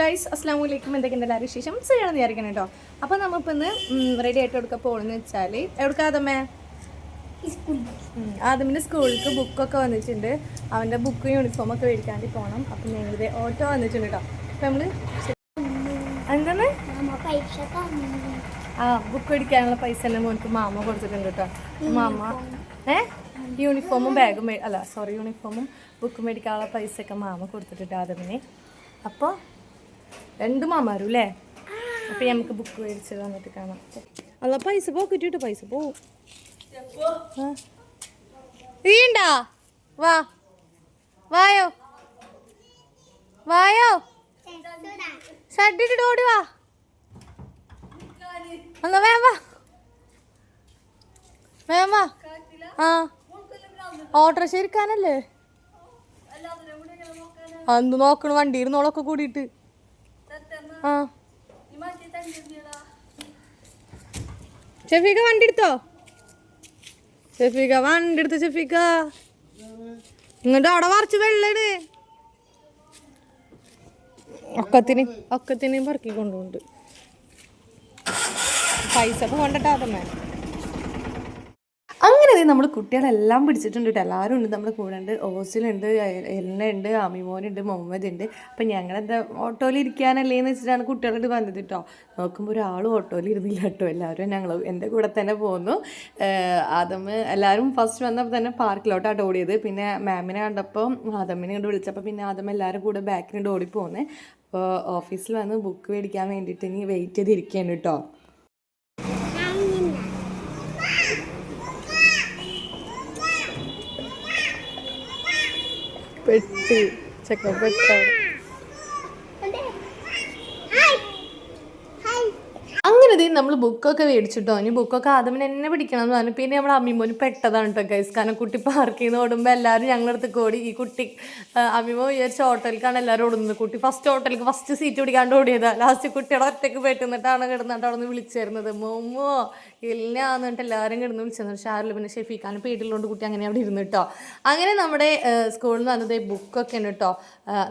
Guys അസ്ലാം വലൈക്കും എന്തൊക്കെയുണ്ട് എല്ലാവരും വിശേഷം? ശരിയാണെന്ന് വിചാരിക്കണം കേട്ടോ അപ്പോൾ നമുക്കിന്ന് റെഡി ആയിട്ട് എടുക്കാൻ പോകണമെന്ന് വെച്ചാൽ എവിടെ ആദമേ? ആദമിന്റെ സ്കൂളിലേക്ക് ബുക്കൊക്കെ വന്നിട്ടുണ്ട്. അവന്റെ ബുക്കും യൂണിഫോം ഒക്കെ മേടിക്കാണ്ടി പോകണം അപ്പം ഞങ്ങളുടെ ഓട്ടോ വന്നിട്ടുണ്ട് കേട്ടോ അപ്പം നമ്മൾ എന്താണ്? ആ ബുക്ക് മേടിക്കാനുള്ള പൈസ എല്ലാം മോനക്ക് മാമ കൊടുത്തിട്ടുണ്ട് കേട്ടോ മാമ ഏ? യൂണിഫോമും ബാഗും അല്ല സോറി യൂണിഫോമും ബുക്ക് മേടിക്കാനുള്ള പൈസ ഒക്കെ മാമ കൊടുത്തിട്ടുണ്ട് ആദമിനെ. അപ്പോൾ രണ്ട് മാമാരും അല്ലേ? അപ്പം നമുക്ക് ബുക്ക് മേടിച്ച് വന്നിട്ട് കാണാം. അല്ല പൈസ പോ കിട്ടിട്ട് പൈസ പോവും ആ. വീണ്ടാ വാ. വായോ? വായോ? ഷട്ടിട്ട് ഓടി വാ. എന്നാ വേം വാ. വേം വാ. ആ. ഓട്ടോറിക്ഷ ശരിക്കാനല്ലേ? അന്ന് നോക്കണ വണ്ടി ഇരുന്നോളൊക്കെ കൂടിയിട്ട്. ആ. ഷഫീക വണ്ടി എടുത്തോ? ഷഫീക വണ്ടി എടുത്തോ ഷഫീക ഇങ്ങോട്ട് അവിടെ വറച്ച് വെള്ളണ് ഒക്കത്തിന് ഒക്കത്തിനെയും പറക്കി കൊണ്ടുപോണ്ട് പൈസ ഒക്കെ കൊണ്ടിട്ടാതമ്മേ അങ്ങനെ നമ്മൾ കുട്ടികളെല്ലാം പിടിച്ചിട്ടുണ്ട് കേട്ടോ. എല്ലാവരും ഉണ്ട് നമ്മുടെ കൂടെ ഉണ്ട്. ഓസിലുണ്ട് എല്ലുണ്ട് അമിമോനുണ്ട് മുഹമ്മദ് ഉണ്ട്. അപ്പം ഞങ്ങളെന്താ ഓട്ടോയിൽ ഇരിക്കാനല്ലേ എന്ന് വെച്ചിട്ടാണ് കുട്ടികളോട് വന്നത് കേട്ടോ. നോക്കുമ്പോൾ ഒരാളും ഓട്ടോയിൽ ഇരുന്നില്ല കേട്ടോ. എല്ലാവരും ഞങ്ങൾ എന്റെ കൂടെ തന്നെ പോന്നു. ആദമ് എല്ലാവരും ഫസ്റ്റ് വന്നപ്പോൾ തന്നെ പാർക്കിലോട്ടാണ് ഓടിയത്. പിന്നെ മാമിനെ കണ്ടപ്പോൾ ആദമിനെ കൊണ്ട് വിളിച്ചപ്പോൾ പിന്നെ ആദം എല്ലാവരും കൂടെ ബാക്കിനോട് ഓടിപ്പോന്നെ. അപ്പോൾ ഓഫീസിൽ വന്ന് ബുക്ക് മേടിക്കാൻ വേണ്ടിയിട്ട് ഇനി വെയിറ്റ് ചെയ്തിരിക്കുകയാണ് കേട്ടോ. പെട്ടി. ചെക്ക ഇത് നമ്മൾ ബുക്കൊക്കെ മേടിച്ചിട്ടോ. ഇനി ബുക്കൊക്കെ ആദ്യം എന്നെ പിടിക്കണം എന്ന് പറഞ്ഞു. പിന്നെ നമ്മൾ അമ്മിമോന് പെട്ടതാണ് കേട്ടോ ഗൈസ് കാരണം കുട്ടി പാർക്ക് ചെയ്ത് ഓടുമ്പോൾ എല്ലാവരും ഞങ്ങളുടെ അടുത്ത് ഓടി ഈ കുട്ടി അമ്മിമോ വിചാരിച്ച ഹോട്ടലിലേക്കാണ് എല്ലാവരും ഓടുന്നത്. കുട്ടി ഫസ്റ്റ് ഹോട്ടലിലേക്ക് ഫസ്റ്റ് സീറ്റ് പിടിക്കാണ്ട് ഓടിയതാണ് ലാസ്റ്റ് കുട്ടിയുടെ ഒറ്റയ്ക്ക് പെട്ടുന്നിട്ടാണ് കിടന്നിട്ട് അവിടെ നിന്ന് വിളിച്ചിരുന്നത്. മോമോ ഇല്ല എന്നിട്ട് എല്ലാവരും കിടന്ന് വിളിച്ചിരുന്നു. ആരും പിന്നെ ഷെഫീഖാൻ പേടിലുകൊണ്ട് കുട്ടി അങ്ങനെ അവിടെ ഇരുന്ന് കേട്ടോ അങ്ങനെ നമ്മുടെ സ്കൂളിൽ നിന്ന് വന്നത് ബുക്കൊക്കെ ഉണ്ട് കേട്ടോ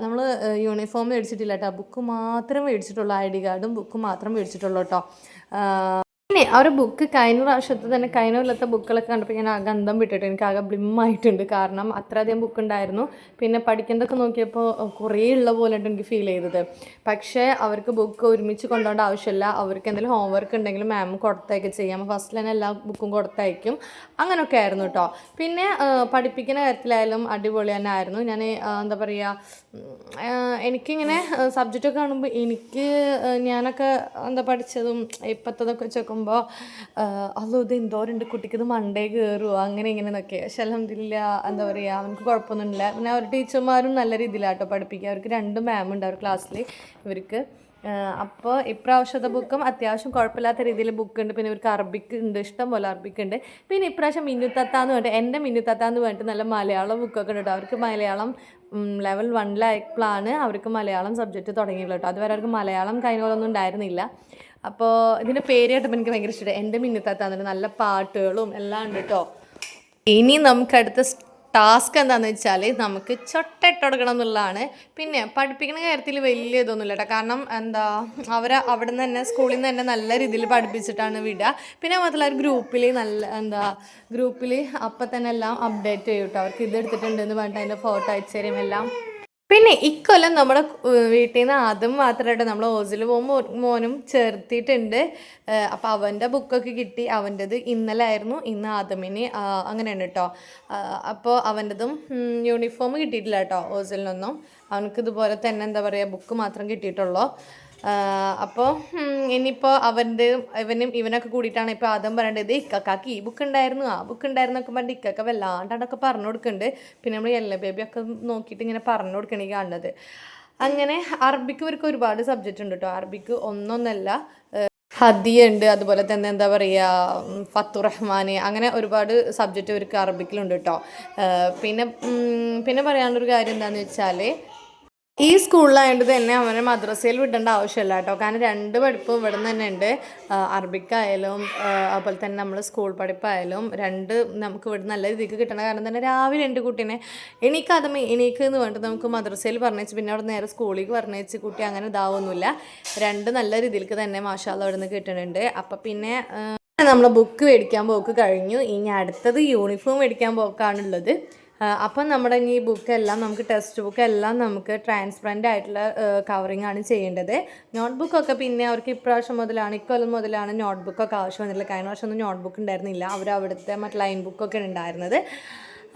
നമ്മൾ യൂണിഫോം മേടിച്ചിട്ടില്ല കേട്ടോ ബുക്ക് മാത്രം മേടിച്ചിട്ടുള്ളൂ. ഐ ഡി കാർഡും ബുക്ക് മാത്രം മേടിച്ചിട്ടുള്ളൂ കേട്ടോ 呃 പിന്നെ അവരുടെ ബുക്ക് കഴിഞ്ഞ പ്രാവശ്യത്തെ തന്നെ കഴിഞ്ഞ കൊല്ലത്തെ ബുക്കുകളൊക്കെ കണ്ടപ്പോൾ ഞാൻ ആകെ അന്തം വിട്ടിട്ട് എനിക്ക് ആകെ ബ്ലിമ്മായിട്ടുണ്ട്. കാരണം അത്രയധികം ബുക്ക് ഉണ്ടായിരുന്നു. പിന്നെ പഠിക്കേണ്ടതൊക്കെ നോക്കിയപ്പോൾ കുറേ ഉള്ള പോലെയാണ് എനിക്ക് ഫീൽ ചെയ്തത്. പക്ഷേ അവർക്ക് ബുക്ക് ഒരുമിച്ച് കൊണ്ടുപോകേണ്ട ആവശ്യമില്ല അവർക്ക് എന്തെങ്കിലും ഹോംവർക്ക് ഉണ്ടെങ്കിൽ മാം കൊടുത്തയക്കെ ചെയ്യാം. ഫസ്റ്റ് തന്നെ എല്ലാ ബുക്കും കൊടുത്തയക്കും. അങ്ങനെയൊക്കെ ആയിരുന്നു കേട്ടോ പിന്നെ പഠിപ്പിക്കുന്ന കാര്യത്തിലായാലും അടിപൊളി തന്നെ ആയിരുന്നു. ഞാൻ എന്താ പറയുക ആ, എനിക്കിങ്ങനെ സബ്ജക്റ്റൊക്കെ കാണുമ്പോൾ എനിക്ക് ഞാനൊക്കെ എന്താ പഠിച്ചതും ഇപ്പോഴത്തതൊക്കെ വെച്ച് അല്ലോ ഇത് എന്തോരുണ്ട് കുട്ടിക്ക്? ഇത് മണ്ടേ കയറുമോ അങ്ങനെ ഇങ്ങനെ എന്നൊക്കെ പക്ഷെ എന്താ പറയുക അവനക്ക് കുഴപ്പമൊന്നുമില്ല. പിന്നെ അവർ ടീച്ചർമാരും നല്ല രീതിയിലാട്ടോ പഠിപ്പിക്കുക. അവർക്ക് രണ്ട് മാം ഉണ്ട് അവർ ക്ലാസ്സിൽ ഇവർക്ക്. അപ്പോൾ ഇപ്രാവശ്യത്തെ ബുക്കും അത്യാവശ്യം കുഴപ്പമില്ലാത്ത രീതിയിൽ ബുക്ക് ഉണ്ട് പിന്നെ ഇവർക്ക് അറബിക്ക് ഉണ്ട്. ഇഷ്ടം പോലെ അറബിക്ക് ഉണ്ട്. പിന്നെ ഇപ്രാവശ്യം മിന്നുത്തത്താന്ന് പറഞ്ഞിട്ട് എന്റെ മിന്നുത്തത്താന്ന് പറഞ്ഞിട്ട് നല്ല മലയാളം ബുക്കൊക്കെ ഉണ്ട് കേട്ടോ. അവർക്ക് മലയാളം ലെവൽ വണ്ണിലായപ്പോഴാണ് അവർക്ക് മലയാളം സബ്ജക്റ്റ് തുടങ്ങിയുള്ളൂ കേട്ടോ. അതുവരെ അവർക്ക് മലയാളം പോലെ ഉണ്ടായിരുന്നില്ല. അപ്പോൾ ഇതിന്റെ പേര് കേട്ടപ്പോൾ എനിക്ക് ഭയങ്കര ഇഷ്ടമായി എന്റെ മിന്നുത്താത്താന്നിട്ട് നല്ല പാട്ടുകളും എല്ലാം ഉണ്ട് കേട്ടോ ഇനി നമുക്ക് അടുത്ത ടാസ്ക് എന്താണെന്ന് വെച്ചാൽ നമുക്ക് ചൊട്ടയിട്ട് കൊടുക്കണം എന്നുള്ളതാണ്. പിന്നെ പഠിപ്പിക്കുന്ന കാര്യത്തിൽ വലിയ ഇതൊന്നുമില്ല കേട്ടോ കാരണം എന്താ അവർ അവിടെ നിന്ന് തന്നെ സ്കൂളിൽ നിന്ന് തന്നെ നല്ല രീതിയിൽ പഠിപ്പിച്ചിട്ടാണ് വിടുക. പിന്നെ മാത്രമല്ല ഒരു ഗ്രൂപ്പിൽ നല്ല എന്താ ഗ്രൂപ്പിൽ അപ്പം തന്നെ എല്ലാം അപ്ഡേറ്റ് ചെയ്യും കേട്ടോ അവർക്ക് ഇത് എടുത്തിട്ടുണ്ടെന്ന് പറഞ്ഞിട്ട് അതിന്റെ ഫോട്ടോ അയച്ചു തരും എല്ലാം. പിന്നെ ഇക്കൊല്ലം നമ്മുടെ വീട്ടിൽ നിന്ന് ആദ്യം മാത്രമായിട്ട് നമ്മൾ ഓസിൽ പോകുമ്പോൾ മോനും ചേർത്തിയിട്ടുണ്ട് അപ്പോൾ അവന്റെ ബുക്കൊക്കെ കിട്ടി. അവന്റെത് ഇന്നലെ ആയിരുന്നു ഇന്ന് ആദമിന് അങ്ങനെയാണ് കേട്ടോ അപ്പോൾ അവന്റെതും യൂണിഫോം കിട്ടിയിട്ടില്ല കേട്ടോ ഹോസ്റ്റലിനൊന്നും അവനക്ക് ഇതുപോലെ തന്നെ എന്താ പറയുക ബുക്ക് മാത്രം കിട്ടിയിട്ടുള്ളൂ. അപ്പോൾ ഇനിയിപ്പോൾ അവന്റെ ഇവനും ഇവനൊക്കെ കൂടിയിട്ടാണ് ഇപ്പോൾ ആദ്യം പറയേണ്ടത്. ഇക്കക്കാക്ക് ഈ ബുക്ക് ഉണ്ടായിരുന്നു. ആ ബുക്ക് ഉണ്ടായിരുന്നു ഒക്കെ പറഞ്ഞിട്ട് ഇക്കൊക്കെ വല്ലാണ്ടാണ്ടൊക്കെ പറഞ്ഞു കൊടുക്കുന്നുണ്ട്. പിന്നെ നമ്മൾ എല്ല ബേബി ഒക്കെ നോക്കിയിട്ട് ഇങ്ങനെ പറഞ്ഞു കൊടുക്കണേ കാണുന്നത്. അങ്ങനെ അറബിക്ക് ഇവർക്ക് ഒരുപാട് സബ്ജക്റ്റ് ഉണ്ട് കേട്ടോ അറബിക്ക് ഒന്നൊന്നല്ല ഹദിയ ഉണ്ട്. അതുപോലെ തന്നെ എന്താ പറയുക ഫത്തു റഹ്മാൻ അങ്ങനെ ഒരുപാട് സബ്ജക്റ്റ് ഇവർക്ക് അറബിക്കിലുണ്ട് കേട്ടോ പിന്നെ പിന്നെ പറയാനുള്ളൊരു കാര്യം എന്താണെന്ന് വെച്ചാൽ ഈ സ്കൂളിലായതുകൊണ്ട് തന്നെ അവനെ മദ്രസയിൽ വിടേണ്ട ആവശ്യമില്ല കേട്ടോ. കാരണം രണ്ട് പഠിപ്പും ഇവിടെ നിന്ന് തന്നെ ഉണ്ട്. അറബിക്കായാലും അതുപോലെ തന്നെ നമ്മൾ സ്കൂൾ പഠിപ്പായാലും രണ്ട് നമുക്ക് ഇവിടെ നല്ല രീതിക്ക് കിട്ടണ കാരണം തന്നെ രാവിലെ എന്റെ കുട്ടീനെ. എനിക്ക് അത് എനിക്ക് എന്ന് വേണ്ടത് നമുക്ക് മദ്രസയിൽ പറഞ്ഞേച്ച് പിന്നെ അവിടെ നേരെ സ്കൂളിലേക്ക് പറഞ്ഞേച്ച് കുട്ടി അങ്ങനെ ഇതാവൊന്നുമില്ല. രണ്ട് നല്ല രീതിയിലേക്ക് തന്നെ മാഷാല അവിടെ നിന്ന് കിട്ടുന്നുണ്ട്. അപ്പം പിന്നെ നമ്മൾ ബുക്ക് മേടിക്കാൻ പോക്ക് കഴിഞ്ഞു. ഇനി അടുത്തത് യൂണിഫോം മേടിക്കാൻ പോക്കാണുള്ളത്. അപ്പം നമ്മുടെ ഈ ബുക്കെല്ലാം നമുക്ക് ടെക്സ്റ്റ് ബുക്ക് എല്ലാം നമുക്ക് ട്രാൻസ്പെറന്റ് ആയിട്ടുള്ള കവറിംഗ് ആണ് ചെയ്യേണ്ടത്. നോട്ട് ബുക്കൊക്കെ പിന്നെ അവർക്ക് ഇപ്രാവശ്യം മുതലാണ് ഇക്കൊല്ലം മുതലാണ് നോട്ട് ബുക്കൊക്കെ ആവശ്യം വന്നിട്ടുള്ളത്. കഴിഞ്ഞ വർഷം ഒന്നും നോട്ട് ബുക്ക് ഉണ്ടായിരുന്നില്ല. അവർ അവിടുത്തെ മറ്റു ലൈൻ ബുക്കൊക്കെ ഉണ്ടായിരുന്നത്.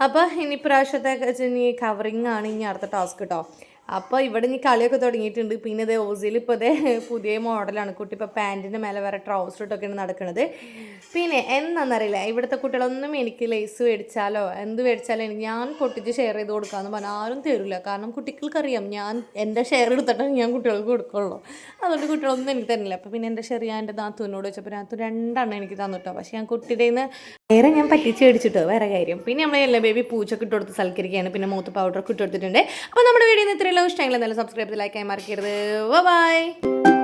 അപ്പോൾ ഇനി ഇപ്രാവശ്യത്തെ ഇനി കവറിങ് ആണ് ഇനി അടുത്ത ടാസ്ക് കേട്ടോ അപ്പോൾ ഇവിടെ ഇനി കളിയൊക്കെ തുടങ്ങിയിട്ടുണ്ട്. പിന്നെ ഇത് ഓസിയിൽ ഇപ്പോൾ ഇതേ പുതിയ മോഡലാണ് കുട്ടി. ഇപ്പോൾ പാന്റിന്റെ മേലെ വേറെ ട്രൗസർ ഇട്ടൊക്കെയാണ് നടക്കുന്നത് പിന്നെ എന്താണെന്നറിയില്ല ഇവിടുത്തെ കുട്ടികളൊന്നും എനിക്ക് ലേസ് മേടിച്ചാലോ എന്ത് മേടിച്ചാലോ എനിക്ക് ഞാൻ പൊട്ടിച്ച് ഷെയർ ചെയ്ത് കൊടുക്കാമെന്ന് പറഞ്ഞാൽ ആരും തരില്ല കാരണം കുട്ടികൾക്കറിയാം ഞാൻ എന്റെ ഷെയർ എടുത്തിട്ടാണ് ഞാൻ കുട്ടികൾക്ക് കൊടുക്കുള്ളൂ. അതുകൊണ്ട് കുട്ടികളൊന്നും എനിക്ക് തരുന്നില്ല അപ്പോൾ പിന്നെ എന്റെ ഷെയർ ഞാൻ എന്റെ നാത്തുവിനോട് വെച്ചപ്പോൾ നാത്തു രണ്ടെണ്ണം എനിക്ക് തന്നിട്ടോ പക്ഷേ ഞാൻ കുട്ടിയുടെ നിന്ന് വേറെ ഞാൻ പറ്റിച്ച് മേടിച്ചിട്ടോ വേറെ കാര്യം. പിന്നെ നമ്മൾ എല്ലാ ബേബി പൂച്ചൊക്കെ ഇട്ട് കൊടുത്ത് സൽക്കരിക്കുകയാണ് പിന്നെ മൂത്ത് പൗഡറൊക്കെ ഇട്ട് കൊടുത്തിട്ടുണ്ട്. അപ്പോൾ നമ്മുടെ വീഡിയോ ഇത്രയുള്ള ഇഷ്ടമെങ്കിൽ നല്ല സബ്സ്ക്രൈബ് ലൈക്കായി മറക്കരുത്. ബൈ